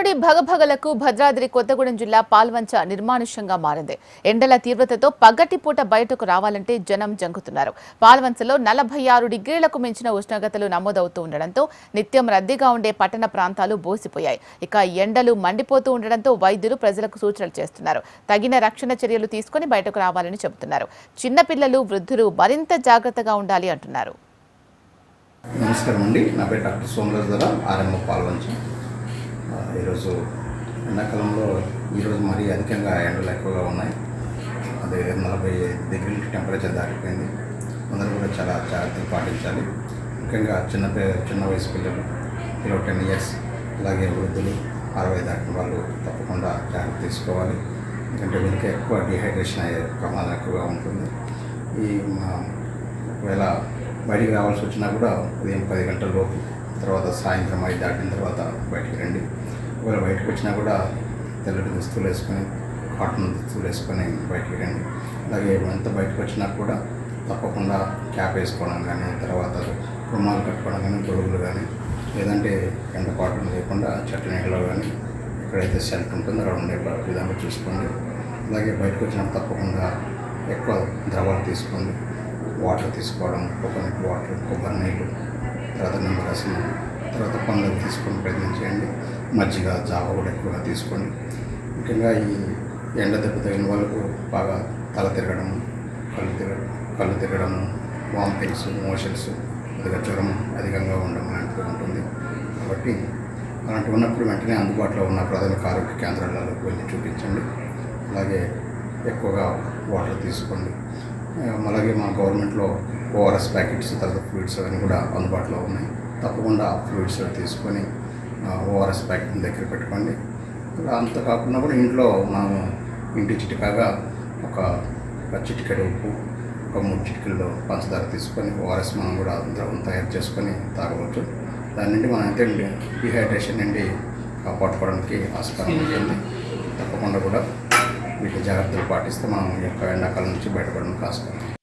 వానుడి భగభగలకు భద్రాద్రి కొత్తగూడెం జిల్లా పాల్వంచ నిర్మానుష్యంగా మారింది. ఎండల తీవ్రతతో పగటిపూట బయటకు రావాలంటే జనం జంకుతున్నారు. పాల్వంచలో నలభై ఆరు డిగ్రీలకు మించిన ఉష్ణోగ్రతలు నమోదవుతూ ఉండడంతో నిత్యం రద్దీగా ఉండే పట్టణ ప్రాంతాలు బోసిపోయాయి. ఇక ఎండలు మండిపోతూ ఉండడంతో వైద్యులు ప్రజలకు సూచనలు చేస్తున్నారు. తగిన రక్షణ చర్యలు తీసుకుని బయటకు రావాలని చెబుతున్నారు. చిన్నపిల్లలు వృద్ధులు మరింత జాగ్రత్తగా ఉండాలి అంటున్నారు. నమస్కారం అండి. నా పేరు డాక్టర్ సోమరాజు ధర ఆర్ఎంఓ ఈరోజు ఎండాకాలంలో ఈరోజు మరీ అధికంగా ఎండలు ఎక్కువగా ఉన్నాయి. అదే నలభై డిగ్రీల టెంపరేచర్ దాటిపోయింది. అందరూ కూడా చాలా జాగ్రత్తలు పాటించాలి. ముఖ్యంగా చిన్న చిన్న వయసు పిల్లలు బిలో టెన్ ఇయర్స్ అలాగే వృద్ధులు అరవై దాటిన వాళ్ళు తప్పకుండా జాగ్రత్త తీసుకోవాలి. ఎందుకంటే వీరికి ఎక్కువ డిహైడ్రేషన్ అయ్యే ప్రమాదం ఎక్కువగా ఉంటుంది. ఈ ఒకవేళ బయటికి రావాల్సి వచ్చినా కూడా ఉదయం పది గంటల లోపు తర్వాత సాయంత్రం ఐదు దాటిన తర్వాత బయటికి రండి. ఒకవేళ బయటకు వచ్చినా కూడా తెల్లటి దుస్తులు వేసుకొని కాటన్ దుస్తులు వేసుకొని బయటకు రండి అలాగే ఎంత బయటకు వచ్చినా కూడా తప్పకుండా క్యాప్ వేసుకోవడం కానీ తర్వాత రుమాలు కట్టుకోవడం కానీ గొడుగులు కానీ లేదంటే ఎండ కాటన్ లేకుండా చెట్టు నీళ్ళలో కానీ ఎక్కడైతే సెల్ఫ్ ఉంటుందో అక్కడ ఉండే విధంగా చూసుకోండి. అలాగే బయటకు వచ్చినప్పుడు తప్పకుండా ఎక్కువ ద్రవాలు తీసుకోండి. వాటర్ తీసుకోవడం కోకోనట్ వాటర్ కొబ్బరి నీళ్ళు తర్వాత నిమ్మరసం తర్వాత పండ్లు తీసుకొని ప్రయత్నం చేయండి. మజ్జిగ జావ కూడా ఎక్కువగా తీసుకోండి. ముఖ్యంగా ఈ ఎండ దెబ్బ తగిన వాళ్ళకు బాగా తల తిరగడం కళ్ళు తిరగడం కళ్ళు తిరగడం వామిటింగ్స్ మోషన్స్ కొద్దిగా జ్వరం అధికంగా ఉండడం లాంటివి ఉంటుంది. కాబట్టి అలాంటివి ఉన్నప్పుడు వెంటనే అందుబాటులో ఉన్న ప్రాథమిక ఆరోగ్య కేంద్రాలలో వెళ్ళి చూపించండి. అలాగే ఎక్కువగా వాటర్ తీసుకోండి. అలాగే మా గవర్నమెంట్లో ఓఆర్ఎస్ ప్యాకెట్స్ తర్వాత ఫ్లూయిడ్స్ అవన్నీ కూడా అందుబాటులో ఉన్నాయి. తప్పకుండా ఫ్లూయిడ్స్ తీసుకొని ఓఆర్ఎస్ ప్యాకెట్ దగ్గర పెట్టుకోండి. అంత కాకుండా కూడా ఇంట్లో మనం ఇంటి చిటికాగా ఒక ఒక చిటికెడు ఉప్పు ఒక మూడు చిటికల్లో పంచదార తీసుకొని ఓఆర్ఎస్ మనం కూడా ద్రవం తయారు చేసుకొని తాగవచ్చు. దాని నుండి మనం అయితే డిహైడ్రేషన్ నుండి కాపాడుకోవడానికి ఆస్కారం ఉంటుంది. తప్పకుండా కూడా వీటి జాగ్రత్తలు పాటిస్తే మనం ఈ యొక్క ఎండాకాలం నుంచి బయటపడడానికి ఆస్కారం